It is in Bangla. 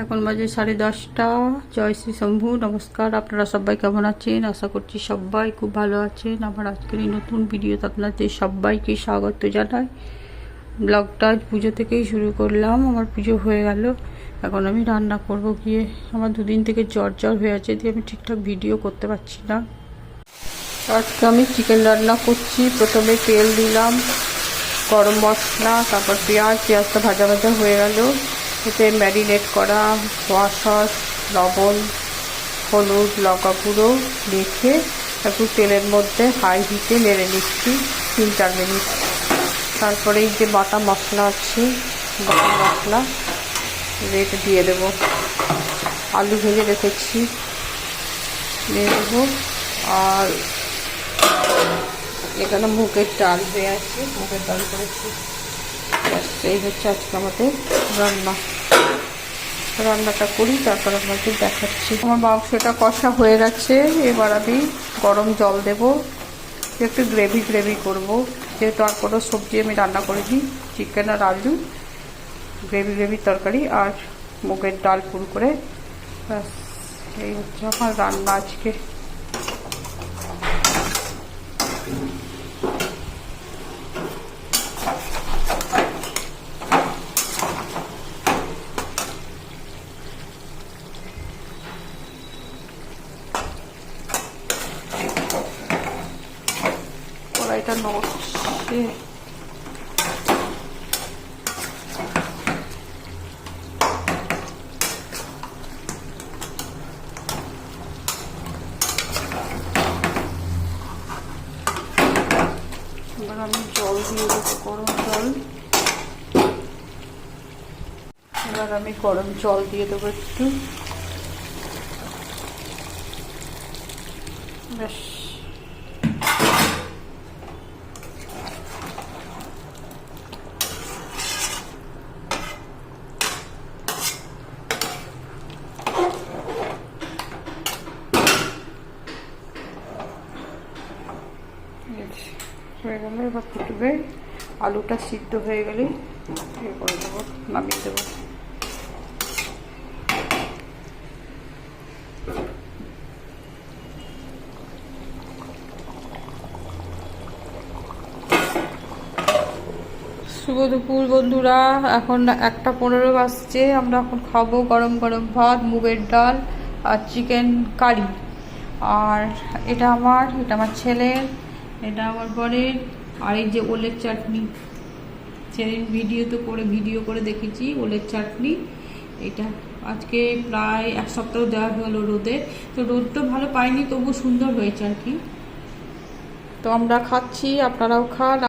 এখন বাজে সাড়ে দশটা। জয় শ্রী শম্ভু, নমস্কার। আপনারা সবাই কেমন আছেন? আশা করছি সবাই খুব ভালো আছেন। আমার আজকের এই নতুন ভিডিওতে আপনাদের সবাইকে স্বাগত জানাই। ব্লগটা পুজো থেকেই শুরু করলাম। আমার পুজো হয়ে গেল। এখন আমি রান্না করব গিয়ে। আমার দুদিন থেকে জ্বর জ্বর হয়ে আছে, দিয়ে আমি ঠিকঠাক ভিডিও করতে পারছি না। আজকে আমি চিকেন রান্না করছি। প্রথমে তেল দিলাম, গরম মশলা, তারপর পেঁয়াজ। পেঁয়াজটা ভাজা ভাজা হয়ে গেল। এতে ম্যারিনেট করা সোয়া সস, লবণ, হলুদ, লঙ্কা গুঁড়ো রেখে একটু তেলের মধ্যে হাই হিটে নেড়ে নিচ্ছি তিন চার মিনিট। তারপরে এই যে বাটা মশলা আছে, বাটা মশলা, রেট দিয়ে দেবো। আলু ভেজে রেখেছি, দিয়ে দেবো। আর এখানে মুগের ডাল হয়ে আছে, মুগের ডাল করেছি। এই হচ্ছে আজকে আমাদের রান্না। রান্নাটা করি, তারপর আপনাকে দেখাচ্ছি। আমার মাংসটা কষা হয়ে গেছে, এবার আমি গরম জল দেব। একটু গ্রেভি গ্রেভি করব। যেহেতু আর কোনো সবজি আমি রান্না করিনি চিকেন আর আলু গ্রেভি গ্রেভি তরকারি আর মুগের ডাল ফুল করে। এই হচ্ছে আমার রান্না আজকে। কড়াইটা নড়ছে এবার আমি জল দিয়ে দেবো গরম জল এবার আমি গরম জল দিয়ে দেবো একটু বেশ হয়ে গেল, এবার ফুটবে আলুটা সিদ্ধ হয়ে গেলে করে দেবো, নামিয়ে দেবো। শুভ দুপুর বন্ধুরা, এখন একটা পনেরো বাজছে, আমরা এখন খাব গরম গরম ভাত, মুগের ডাল আর চিকেন কারি আর এটা আমার এটা আমার ছেলের এটা আমার বরের আর এই যে ওলের চাটনি। সেদিন ভিডিও তো করে ভিডিও করে দেখেছি, ওলের চাটনি। এটা আজকে প্রায় এক সপ্তাহ দেওয়া হলো রোদে। তো রোদ তো ভালো পাইনি তবু সুন্দর হয়েছে আর কি। তো আমরা খাচ্ছি, আপনারাও খান।